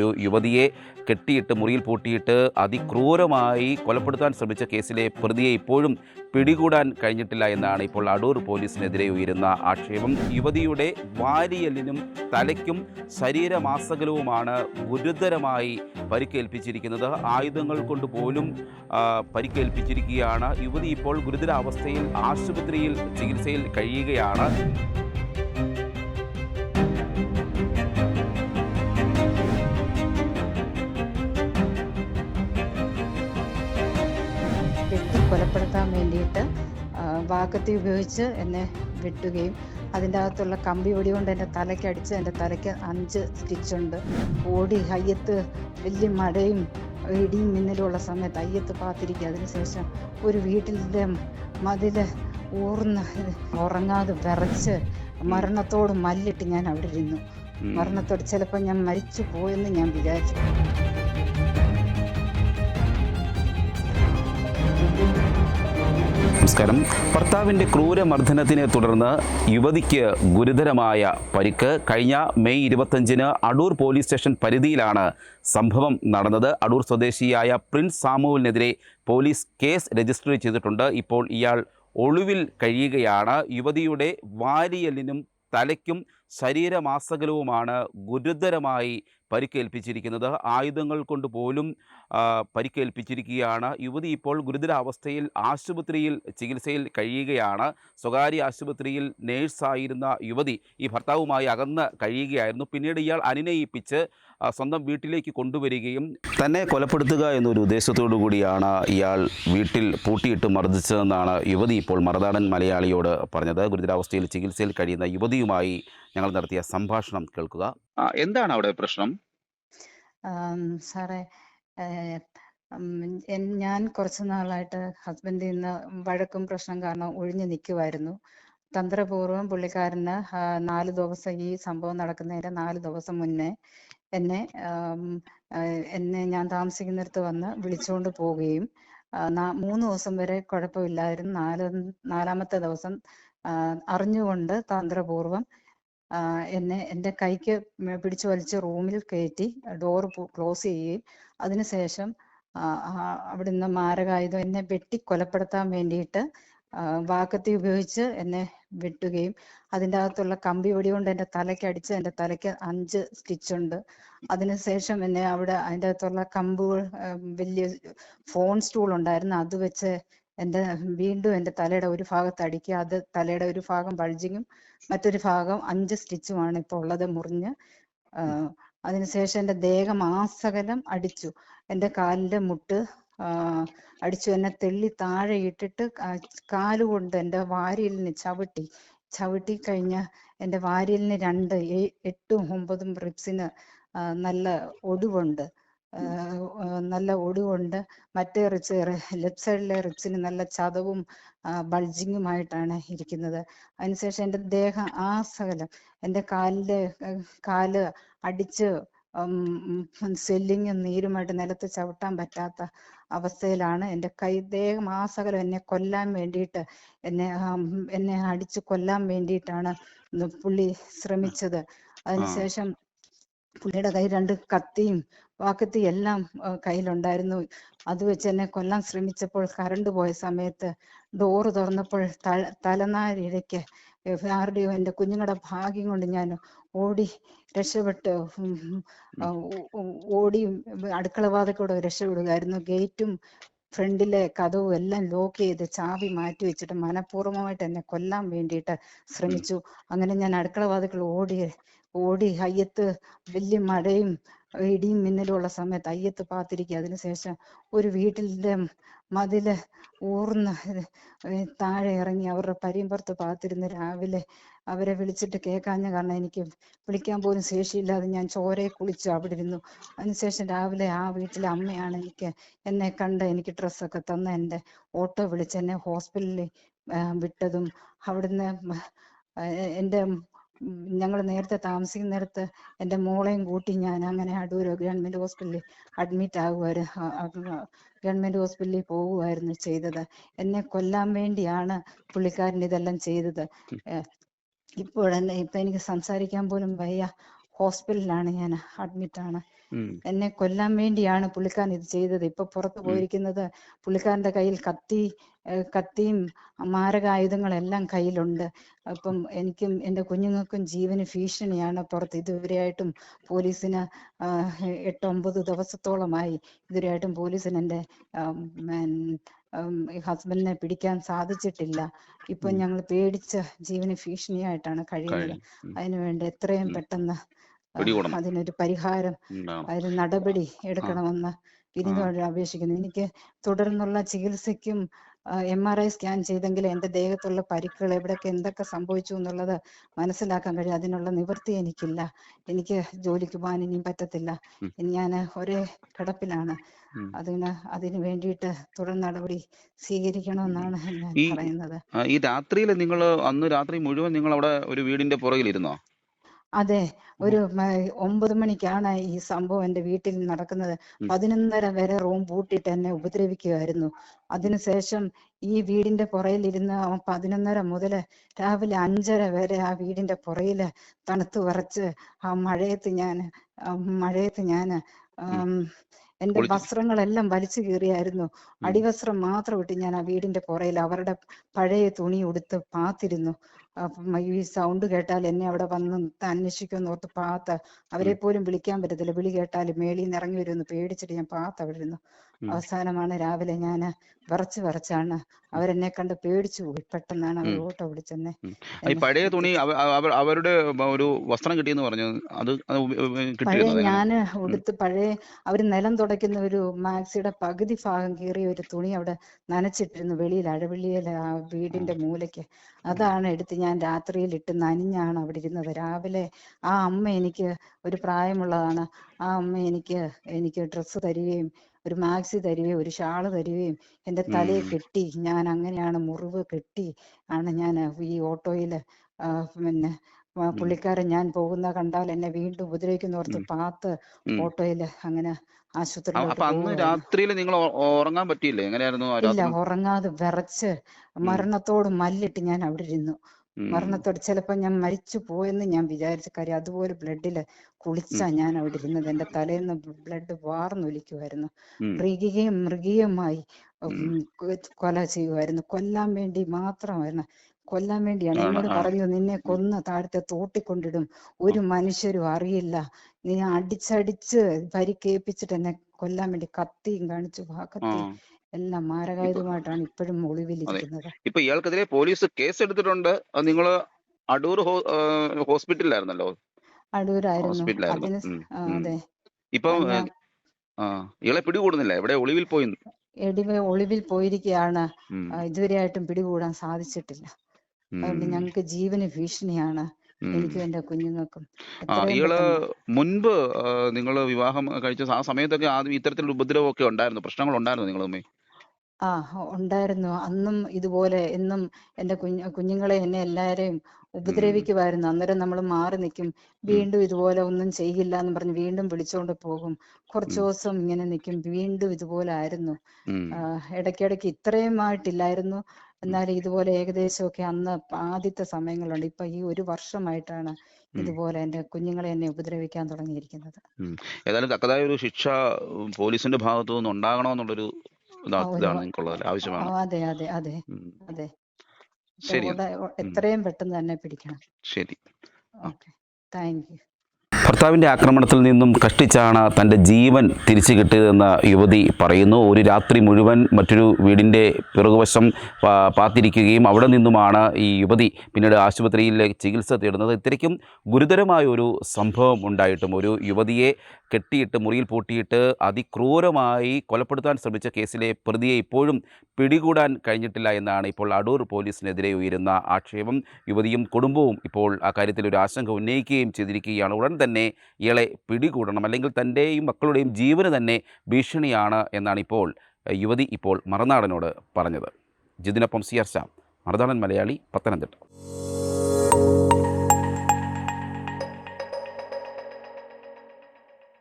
ഒരു യുവതിയെ കെട്ടിയിട്ട് മുറിയിൽ പൂട്ടിയിട്ട് അതിക്രൂരമായി കൊലപ്പെടുത്താൻ ശ്രമിച്ച കേസിലെ പ്രതിയെ ഇപ്പോഴും പിടികൂടാൻ കഴിഞ്ഞിട്ടില്ല എന്നാണ് ഇപ്പോൾ അടൂർ പോലീസിനെതിരെ ഉയരുന്ന ആക്ഷേപം. യുവതിയുടെ വാരിയലിനും തലയ്ക്കും ശരീരമാസകലവുമാണ് ഗുരുതരമായി പരിക്കേൽപ്പിച്ചിരിക്കുന്നത്. ആയുധങ്ങൾ കൊണ്ട് പോലും പരിക്കേൽപ്പിച്ചിരിക്കുകയാണ്. യുവതി ഇപ്പോൾ ഗുരുതരാവസ്ഥയിൽ ആശുപത്രിയിൽ ചികിത്സയിൽ കഴിയുകയാണ്. വാക്കത്തി ഉപയോഗിച്ച് എന്നെ വെട്ടുകയും അതിന്റെ അകത്തുള്ള കമ്പി ഒടി കൊണ്ട് എന്റെ തലയ്ക്കടിച്ച് എന്റെ തലയ്ക്ക് അഞ്ച് സ്റ്റിച്ചുണ്ട് ഓടി അയ്യത്ത് വലിയ മഴയും ഇടിയും മിന്നലുമുള്ള സമയത്ത് അയ്യത്ത് പാത്തിരിക്കുക അതിനുശേഷം ഒരു വീട്ടിലെ മതിൽ ഊർന്ന് ഉറങ്ങാതെ വിറച്ച് മരണത്തോട് മല്ലിട്ട് ഞാൻ അവിടെ ഇരുന്നു. മരണത്തോട് ചിലപ്പോൾ ഞാൻ മരിച്ചു പോയെന്ന് ഞാൻ വിചാരിച്ചു. നമസ്കാരം. ഭർത്താവിന്റെ ക്രൂരമർദ്ദനത്തിനെ തുടർന്ന് യുവതിക്ക് ഗുരുതരമായ പരിക്ക്. കഴിഞ്ഞ മെയ് ഇരുപത്തഞ്ചിന് അടൂർ പോലീസ് സ്റ്റേഷൻ പരിധിയിലാണ് സംഭവം നടന്നത്. അടൂർ സ്വദേശിയായ പ്രിൻസ് സാമുവിനെതിരെ പോലീസ് കേസ് രജിസ്റ്റർ ചെയ്തിട്ടുണ്ട്. ഇപ്പോൾ ഇയാൾ ഒളിവിൽ കഴിയുകയാണ്. യുവതിയുടെ വാരിയലിനും തലയ്ക്കും ശരീരമാസകലവുമാണ് ഗുരുതരമായി പരിക്കേൽപ്പിച്ചിരിക്കുന്നത്. ആയുധങ്ങൾ കൊണ്ട് പോലും പരിക്കേൽപ്പിച്ചിരിക്കുകയാണ്. യുവതി ഇപ്പോൾ ഗുരുതരാവസ്ഥയിൽ ആശുപത്രിയിൽ ചികിത്സയിൽ കഴിയുകയാണ്. സ്വകാര്യ ആശുപത്രിയിൽ നേഴ്സായിരുന്ന യുവതി ഈ ഭർത്താവുമായി അകന്ന് കഴിയുകയായിരുന്നു. പിന്നീട് ഇയാൾ അനുനയിപ്പിച്ച് സ്വന്തം വീട്ടിലേക്ക് കൊണ്ടുവരികയും തന്നെ കൊലപ്പെടുത്തുക എന്നൊരു ഉദ്ദേശത്തോടു കൂടിയാണ് ഇയാൾ വീട്ടിൽ പൂട്ടിയിട്ട് മർദ്ദിച്ചതെന്നാണ് യുവതി ഇപ്പോൾ മറുനാടൻ മലയാളിയോട് പറഞ്ഞത്. ഗുരുതരാവസ്ഥയിൽ ചികിത്സയിൽ കഴിയുന്ന യുവതിയുമായി ഞങ്ങൾ നടത്തിയ സംഭാഷണം കേൾക്കുക. എന്താണ് അവിടെ പ്രശ്നം? ആം, സാറേ ഞാൻ കുറച്ച് നാളായിട്ട് ഹസ്ബൻഡിൽ നിന്ന് വഴക്കും പ്രശ്നം കാരണം ഒഴിഞ്ഞു നിൽക്കുമായിരുന്നു തന്ത്രപൂർവം പുള്ളിക്കാരന് നാല് ദിവസം ഈ സംഭവം നടക്കുന്നതിന്റെ നാല് ദിവസം മുന്നേ എന്നെ എന്നെ ഞാൻ താമസിക്കുന്നിടത്ത് വന്ന് വിളിച്ചുകൊണ്ട് പോവുകയും മൂന്ന് ദിവസം വരെ കുഴപ്പമില്ലായിരുന്നു. നാല് നാലാമത്തെ ദിവസം അറിഞ്ഞുകൊണ്ട് തന്ത്രപൂർവം ആ, എന്നെ എന്റെ കൈക്ക് പിടിച്ചു വലിച്ച് റൂമിൽ കയറ്റി ഡോർ ക്ലോസ് ചെയ്യുകയും അതിനുശേഷം അവിടെ നിന്ന് മാരകായുധം എന്നെ വെട്ടി കൊലപ്പെടുത്താൻ വേണ്ടിയിട്ട് വാക്കത്തി ഉപയോഗിച്ച് എന്നെ വെട്ടുകയും അതിന്റെ അകത്തുള്ള കമ്പി വടി കൊണ്ട് എന്റെ തലയ്ക്ക് അടിച്ച് എന്റെ തലയ്ക്ക് അഞ്ച് സ്റ്റിച്ചുണ്ട് അതിനുശേഷം എന്നെ അവിടെ അതിന്റെ അകത്തുള്ള കമ്പുകൾ വലിയ ഫോൺ സ്റ്റൂൾ ഉണ്ടായിരുന്നു അത് വെച്ച് എന്റെ വീണ്ടും എന്റെ തലയുടെ ഒരു ഭാഗത്ത് അടിക്കുക അത് തലയുടെ ഒരു ഭാഗം ബൾജിങ്ങും മറ്റൊരു ഭാഗം അഞ്ച് സ്റ്റിച്ചുമാണ് ഇപ്പോൾ ഉള്ളത് മുറിഞ്ഞ്. അതിനുശേഷം എന്റെ ദേഹം ആസകലം അടിച്ചു. എന്റെ കാലിന്റെ മുട്ട് അടിച്ചു. എന്നെ തെള്ളി താഴെ ഇട്ടിട്ട് കാലുകൊണ്ട് എന്റെ വാരിയലിന് ചവിട്ടി. ചവിട്ടി കഴിഞ്ഞ എന്റെ വാരിയലിന് രണ്ട് എട്ടും ഒമ്പതും റിബ്സിന് നല്ല ഒടിവുണ്ട്. നല്ല ഒടിവുണ്ട്. മറ്റേ റിബ്സ് ലെഫ്റ്റ് സൈഡിലെ റിബ്സിന് നല്ല ചതവും ബൾജിങ്ങുമായിട്ടാണ് ഇരിക്കുന്നത്. അതിനുശേഷം എന്റെ ദേഹം ആ സകലം എന്റെ കാലിന്റെ ഏഹ്, കാൽ അടിച്ച് സ്വെല്ലിങ്ങും നീരുമായിട്ട് നിലത്ത് ചവിട്ടാൻ പറ്റാത്ത അവസ്ഥയിലാണ് എന്റെ കൈ. ദേഹം ആ സകലം എന്നെ കൊല്ലാൻ വേണ്ടിയിട്ട് എന്നെ എന്നെ അടിച്ച് കൊല്ലാൻ വേണ്ടിയിട്ടാണ് പുള്ളി ശ്രമിച്ചത്. അതിനുശേഷം പുള്ളിയുടെ കൈ രണ്ട് കത്തിയും വാക്കത്തി എല്ലാം കയ്യിലുണ്ടായിരുന്നു. അത് വെച്ച് എന്നെ കൊല്ലാൻ ശ്രമിച്ചപ്പോൾ കറണ്ട് പോയ സമയത്ത് ഡോറ് തുറന്നപ്പോൾ തല തലനാരിഴയ്ക്ക് ആരുടെയോ എന്റെ കുഞ്ഞുങ്ങളുടെ ഭാഗ്യം കൊണ്ട് ഞാൻ ഓടി രക്ഷപ്പെട്ട് ഓടി അടുക്കള വാതക്കൂടെ രക്ഷപ്പെടുകയായിരുന്നു. ഗേറ്റും ഫ്രണ്ടിലെ കഥവും എല്ലാം ലോക്ക് ചെയ്ത് ചാവി മാറ്റി വെച്ചിട്ട് മനഃപൂർവമായിട്ട് എന്നെ കൊല്ലാൻ വേണ്ടിയിട്ട് ശ്രമിച്ചു. അങ്ങനെ ഞാൻ അടുക്കള വാതിൽക്കൽ ഓടി ഓടി അയ്യത്ത് വലിയ മഴയും ഇടിയും മിന്നലും ഉള്ള സമയത്ത് അയ്യത്ത് പാത്തിരിക്കുക അതിനുശേഷം ഒരു വീട്ടിലെ മതിൽ ഊർന്ന് താഴെ ഇറങ്ങി അവരുടെ പരിമ്പുറത്ത് പാത്തിരുന്ന് രാവിലെ അവരെ വിളിച്ചിട്ട് കേൾക്കാഞ്ഞ കാരണം എനിക്ക് വിളിക്കാൻ പോലും ശേഷിയില്ലാതെ ഞാൻ ചോരയെ കുളിച്ചു അവിടെ ഇരുന്നു. അതിനുശേഷം രാവിലെ ആ വീട്ടിലെ അമ്മയാണ് എനിക്ക് എന്നെ കണ്ട് എനിക്ക് ഡ്രസ്സൊക്കെ തന്ന് എന്റെ ഓട്ടോ വിളിച്ച് എന്നെ ഹോസ്പിറ്റലിൽ വിട്ടതും. അവിടുന്ന് എന്റെ ഞങ്ങൾ നേരത്തെ താമസിക്കുന്നിടത്ത് എന്റെ മോളെയും കൂട്ടി ഞാൻ അങ്ങനെ അടൂർ ഗവൺമെന്റ് ഹോസ്പിറ്റലിൽ അഡ്മിറ്റ് ആകുമായിരുന്നു ഗവൺമെന്റ് ഹോസ്പിറ്റലിൽ പോകുമായിരുന്നു ചെയ്തത്. എന്നെ കൊല്ലാൻ വേണ്ടിയാണ് പുള്ളിക്കാരൻ ഇതെല്ലാം ചെയ്തത്. ഇപ്പോഴെന്നെ ഇപ്പൊ എനിക്ക് സംസാരിക്കാൻ പോലും വയ്യ. ഹോസ്പിറ്റലിലാണ് ഞാൻ അഡ്മിറ്റ് ആണ് എന്നെ കൊല്ലാൻ വേണ്ടിയാണ് പുള്ളിക്കാരൻ ഇത് ചെയ്തത്. ഇപ്പൊ പുറത്തു പോയിരിക്കുന്നത് പുള്ളിക്കാരന്റെ കയ്യിൽ കത്തി കത്തിയും മാരകായുധങ്ങളെല്ലാം കയ്യിലുണ്ട്. അപ്പം എനിക്കും എന്റെ കുഞ്ഞുങ്ങൾക്കും ജീവന് ഭീഷണിയാണ്. പുറത്ത് ഇതുവരെയായിട്ടും പോലീസിന് എട്ടൊമ്പത് ദിവസത്തോളമായി ഇതുവരെയായിട്ടും പോലീസിന് എന്റെ ഹസ്ബൻഡിനെ പിടിക്കാൻ സാധിച്ചിട്ടില്ല. ഇപ്പൊ. ഞങ്ങൾ പേടിച്ച് ജീവന് ഭീഷണിയായിട്ടാണ് കഴിയുന്നത്. അതിനുവേണ്ടി എത്രയും പെട്ടെന്ന്. അതിനൊരു പരിഹാരം. അതിന് നടപടി എടുക്കണമെന്ന് വിനീതോട് അപേക്ഷിക്കുന്നു. എനിക്ക് തുടർന്നുള്ള ചികിത്സയ്ക്കും എം ആർ ഐ സ്കാൻ ചെയ്തെങ്കിൽ എന്റെ ദേഹത്തുള്ള പരിക്കുകൾ എവിടെയൊക്കെ എന്തൊക്കെ സംഭവിച്ചു എന്നുള്ളത് മനസ്സിലാക്കാൻ കഴിയും. അതിനുള്ള നിവൃത്തി എനിക്കില്ല. എനിക്ക് ജോലിക്ക് പോകാൻ ഇനിയും പറ്റത്തില്ല. ഞാൻ ഒരേ കിടപ്പിലാണ്. അതിന് അതിന് വേണ്ടിയിട്ട് തുടർ നടപടി സ്വീകരിക്കണമെന്നാണ് ഞാൻ പറയുന്നത്. ഈ രാത്രിയിൽ നിങ്ങൾ അന്ന് രാത്രി മുഴുവൻ നിങ്ങൾ അവിടെ ഒരു വീടിന്റെ പുറകിലിരുന്നോ? അതെ ഒരു ഒമ്പത് മണിക്കാണ് ഈ സംഭവം എന്റെ വീട്ടിൽ നടക്കുന്നത്. പതിനൊന്നര വരെ റൂം പൂട്ടിയിട്ട് എന്നെ ഉപദ്രവിക്കുമായിരുന്നു അതിനുശേഷം ഈ വീടിന്റെ പുറയിലിരുന്ന് അവൻ പതിനൊന്നര മുതൽ രാവിലെ അഞ്ചര വരെ ആ വീടിന്റെ പുറയിൽ തണുത്ത് വിറച്ച് ആ മഴയത്ത് ഞാൻ മഴയത്ത് ഞാൻ എന്റെ വസ്ത്രങ്ങളെല്ലാം വലിച്ചു കീറിയായിരുന്നു. അടിവസ്ത്രം മാത്രം ഇട്ട് ഞാൻ ആ വീടിന്റെ പുറയിൽ അവരുടെ പഴയ തുണി ഉടുത്ത് പാത്തിരുന്നു. ഈ സൗണ്ട് കേട്ടാൽ എന്നെ അവിടെ വന്ന് അന്വേഷിക്കുമെന്ന് ഓർത്ത് പാത്ത. അവരെ പോലും വിളിക്കാൻ പറ്റത്തില്ല. വിളി കേട്ടാൽ മേളിൽ നിന്ന് ഇറങ്ങി വരുമെന്ന് പേടിച്ചിട്ട് ഞാൻ പാത്ത അവിടെ ഇരുന്നു. അവസാനമാണ് രാവിലെ ഞാൻ വിറച്ച് വിറച്ചാണ്. അവരെന്നെ കണ്ട് പേടിച്ചു പോയി. പെട്ടെന്നാണ് അവർ ഓട്ടോ വിളിച്ചെന്നെ പഴയ തുണി അവ- അവ- അവരുടെ ഒരു വസ്ത്രം കിട്ടിയെന്ന് പറഞ്ഞു. അത് പഴയ ഞാൻ ഉടുത്ത് പഴയ അവർ നിലം തുടയ്ക്കുന്ന ഒരു മാക്സിയുടെ പകുതി ഭാഗം കീറിയ ഒരു തുണി അവിടെ നനച്ചിട്ടിരുന്നു. വെളിയിൽ അഴവെള്ളിയിലെ ആ വീടിന്റെ മൂലയ്ക്ക്. അതാണ് എടുത്ത് ഞാൻ രാത്രിയിൽ ഇട്ട് നനഞ്ഞാണ് അവിടെ ഇരുന്നത്. രാവിലെ ആ അമ്മ എനിക്ക് ഒരു പ്രായമുള്ളതാണ്. ആ അമ്മ എനിക്ക് എനിക്ക് ഡ്രസ്സ് തരികയും ഒരു മാക്സി തരികയും ഒരു ഷാൾ തരികയും എന്റെ തലയെ കെട്ടി. ഞാൻ അങ്ങനെയാണ് മുറിവ് കെട്ടി. ആണ് ഞാൻ ഈ ഓട്ടോയിൽ പിന്നെ പുള്ളിക്കാരൻ ഞാൻ പോകുന്ന കണ്ടാൽ എന്നെ വീണ്ടും ഉപദ്രവിക്കുന്ന ഓർത്ത്. പാത്ത് ഉം. ഓട്ടോയിൽ അങ്ങനെ ആശുപത്രിയിൽ നിങ്ങൾ ഉറങ്ങാൻ പറ്റിയില്ലേ? എങ്ങനെയായിരുന്നു ഇല്ല ഉറങ്ങാതെ വിറച്ച് മരണത്തോട് മല്ലിട്ട് ഞാൻ അവിടെ ഇരുന്നു. മരണത്തോട് ചിലപ്പോ ഞാൻ മരിച്ചു പോയെന്ന് ഞാൻ വിചാരിച്ച കാര്യം അതുപോലെ ബ്ലഡിൽ കുളിച്ചാ ഞാൻ അവിടെ ഇരുന്നത്. എന്റെ തലേന്ന് ബ്ലഡ് വാർന്നൊലിക്കുമായിരുന്നു. മൃഗീയം മൃഗീയമായി കൊല ചെയ്യുമായിരുന്നു കൊല്ലാൻ വേണ്ടി മാത്രമായിരുന്നു. കൊല്ലാൻ വേണ്ടിയാണ് എന്നോട് പറഞ്ഞു നിന്നെ കൊന്ന് താഴത്തെ തോട്ടിക്കൊണ്ടിടും. ഒരു മനുഷ്യരും അറിയില്ല. നീ അടിച്ചടിച്ച് പരിക്കേൽപ്പിച്ചിട്ട് എന്നെ കൊല്ലാൻ വേണ്ടി കത്തിയും കാണിച്ചു വാക്കത്തി ആ. കത്തി എല്ലാം മാരകായുധമായിട്ടാണ് ഇപ്പോഴും ഒളിവിലിരിക്കുന്നത്. ഇപ്പൊ ഇയാൾക്കെതിരെ പോലീസ് കേസ് എടുത്തിട്ടുണ്ട് നിങ്ങൾ അടൂർ ഹോസ്പിറ്റലിലായിരുന്നല്ലോ? അടൂരായിരുന്നു. അതിന്. അതെ. ഇപ്പൊ ഇയാളെ പിടികൂടുന്നില്ല. എവിടെ? ഒളിവിൽ പോയി എടിവ ഒളിവിൽ പോയിരിക്കുകയാണ് ഇതുവരെയായിട്ടും പിടികൂടാൻ സാധിച്ചിട്ടില്ല. അതുകൊണ്ട് ഞങ്ങൾക്ക് ജീവന് ഭീഷണിയാണ് എനിക്കും എന്റെ കുഞ്ഞുങ്ങൾക്കും. ഇയാൾ മുൻപ് നിങ്ങൾ വിവാഹം കഴിച്ച ആ സമയത്തൊക്കെ ആദ്യം ഇത്തരത്തിലുള്ള ഉപദ്രവമൊക്കെ ഉണ്ടായിരുന്നു. പ്രശ്നങ്ങൾ ഉണ്ടായിരുന്നു നിങ്ങൾ തമ്മിൽ? ആ ഉണ്ടായിരുന്നു. അന്നും ഇതുപോലെ എന്നും എന്റെ കുഞ്ഞു കുഞ്ഞുങ്ങളെ എന്നെ എല്ലാരെയും ഉപദ്രവിക്കുമായിരുന്നു അന്നേരം നമ്മൾ മാറി നിൽക്കും. വീണ്ടും ഇതുപോലെ ഒന്നും ചെയ്യില്ല എന്ന് പറഞ്ഞ് വീണ്ടും വിളിച്ചോണ്ട് പോകും. കുറച്ച് ദിവസം ഇങ്ങനെ നിൽക്കും. വീണ്ടും ഇതുപോലെ ആയിരുന്നു. ഇടയ്ക്കിടയ്ക്ക് ഇത്രയുമായിട്ടില്ലായിരുന്നു എന്നാൽ ഇതുപോലെ ഏകദേശമൊക്കെ അന്ന് ആദ്യത്തെ സമയങ്ങളുണ്ട്. ഇപ്പൊ ഈ ഒരു വർഷമായിട്ടാണ് ഇതുപോലെ എന്റെ കുഞ്ഞുങ്ങളെ എന്നെ ഉപദ്രവിക്കാൻ തുടങ്ങിയിരിക്കുന്നത്. ഏതായാലും തക്കതായ ഒരു ശിക്ഷ പോലീസിന്റെ ഭാഗത്തു നിന്ന് ഉണ്ടാകണമെന്നുള്ളൊരു ഇതാണ് നിങ്ങൾക്കുള്ളത് ആവശ്യമാണ്. അതെ അതെ അതെ അതെ. ശരി എത്രയും പെട്ടെന്ന് തന്നെ പിടിക്കണം. ശരി. ഓക്കെ. Thank you. ഭർത്താവിന്റെ ആക്രമണത്തിൽ നിന്നും കഷ്ടിച്ചാണ് തന്റെ ജീവൻ തിരിച്ചു കിട്ടിയതെന്ന് യുവതി പറയുന്നു. ഒരു രാത്രി മുഴുവൻ മറ്റൊരു വീടിന്റെ പിറകുവശം പാത്തിരിക്കുകയും അവിടെ നിന്നുമാണ് ഈ യുവതി പിന്നീട് ആശുപത്രിയിലെ ചികിത്സ തേടുന്നത്. ഇത്രയ്ക്കും ഗുരുതരമായ ഒരു സംഭവം ഉണ്ടായിട്ടും ഒരു യുവതിയെ കെട്ടിയിട്ട് മുറിയിൽ പൂട്ടിയിട്ട് അതിക്രൂരമായി കൊലപ്പെടുത്താൻ ശ്രമിച്ച കേസിലെ പ്രതിയെ ഇപ്പോഴും പിടികൂടാൻ കഴിഞ്ഞിട്ടില്ല എന്നാണ് ഇപ്പോൾ അടൂർ പോലീസിനെതിരെ ഉയരുന്ന ആക്ഷേപം. യുവതിയും കുടുംബവും ഇപ്പോൾ ആ കാര്യത്തിൽ ഒരു ആശങ്ക ഉന്നയിക്കുകയും ചെയ്തിരിക്കുകയാണ്. ഉടൻ തന്നെ ഇയാളെ പിടികൂടണം. അല്ലെങ്കിൽ തന്റെയും മക്കളുടെയും ജീവന് തന്നെ ഭീഷണിയാണ് എന്നാണ് ഇപ്പോൾ യുവതി ഇപ്പോൾ മറുനാടനോട് പറഞ്ഞത്. ജിതിനൊപ്പം സി ആർ ശ്യാം മറുനാടൻ മലയാളി പത്തനംതിട്ട.